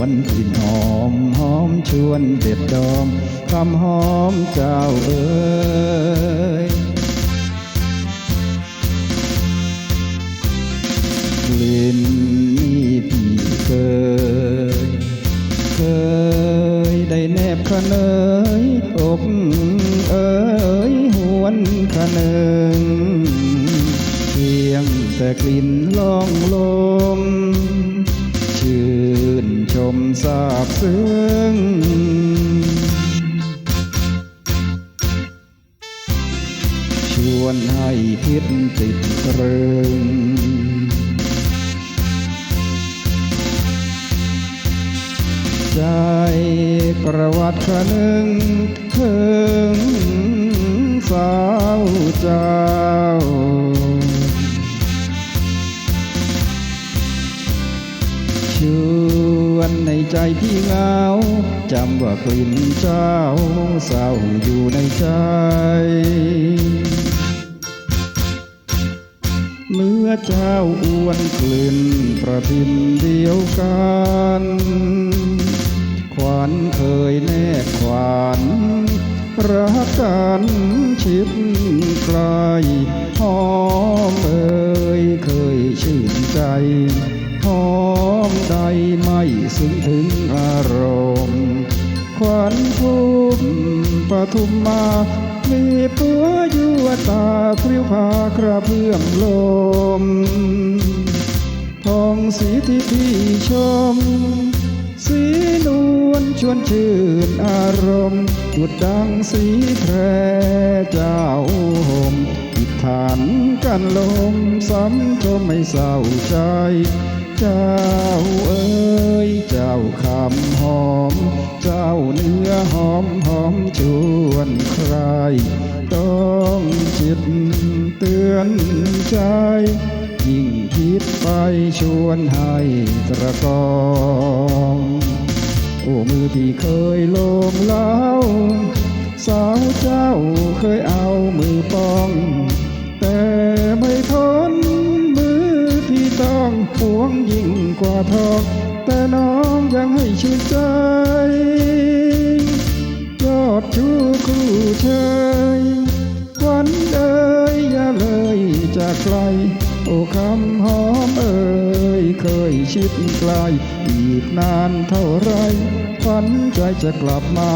วนกลิ่นหอมหอมชวนเด็ดดอมคำหอมเจ้าเอ๋ยกลิ่นนี้พี่เคย เคยได้แนบขะเนยอกเอ๋ยหวนขะเนึงเพียงแต่กลิ่นล่องลมชื่น ชมซาบซึ้งชวนให้คิดติดตรึงใจกระวัดคะนึงถึงสาวเจ้า นในใจพี่เหงา จำว่ากลิ่นเจ้าเศร้าอยู่ในใจ เมื่อเจ้าอ้วนกลืนประทินเดียวกันขวัญเคยแนกขวัญรักกันชิดไกล ซึ้งถึงอารมณ์ขวัญภูมิปทุมมา มีปัวยั่วตาพริ้วพากระเพื่อมลมทองสีที่พี่ชม สีนวลชวนชื่นอารมณ์ดุดดังสีแพรเจ้าหมอิทานกันลมซ้ำชมไม่เศร้าใจ เจ้าเอ๋ยเจ้าคำหอม เจ้าเนื้อหอมหอมชวนใคร ต้องจิตเตือนใจ ยิ่งคิดไปชวนให้ตระกองโอ้มือที่เคยโลมเล้าสาวเจ้าเคย ยิ่งกว่าทองแต่น้องยังให้ชื่นใจ ยอดชูคู่เชยควันเอ่ยอย่าเลยจากไกล โอ้คำหอมเอ่ยเคยชิดไกล อีกนานเท่าไรฝันใจจะกลับมา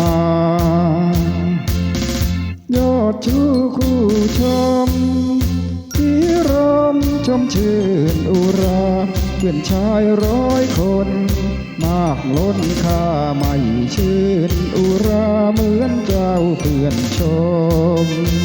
ยอดชูคู่ชมที่รมชมชื่นอุรา พื่อนชายร้อยคน มากล้นค่าไม่ชื่น อุราเหมือนเจ้าเพื่อนชม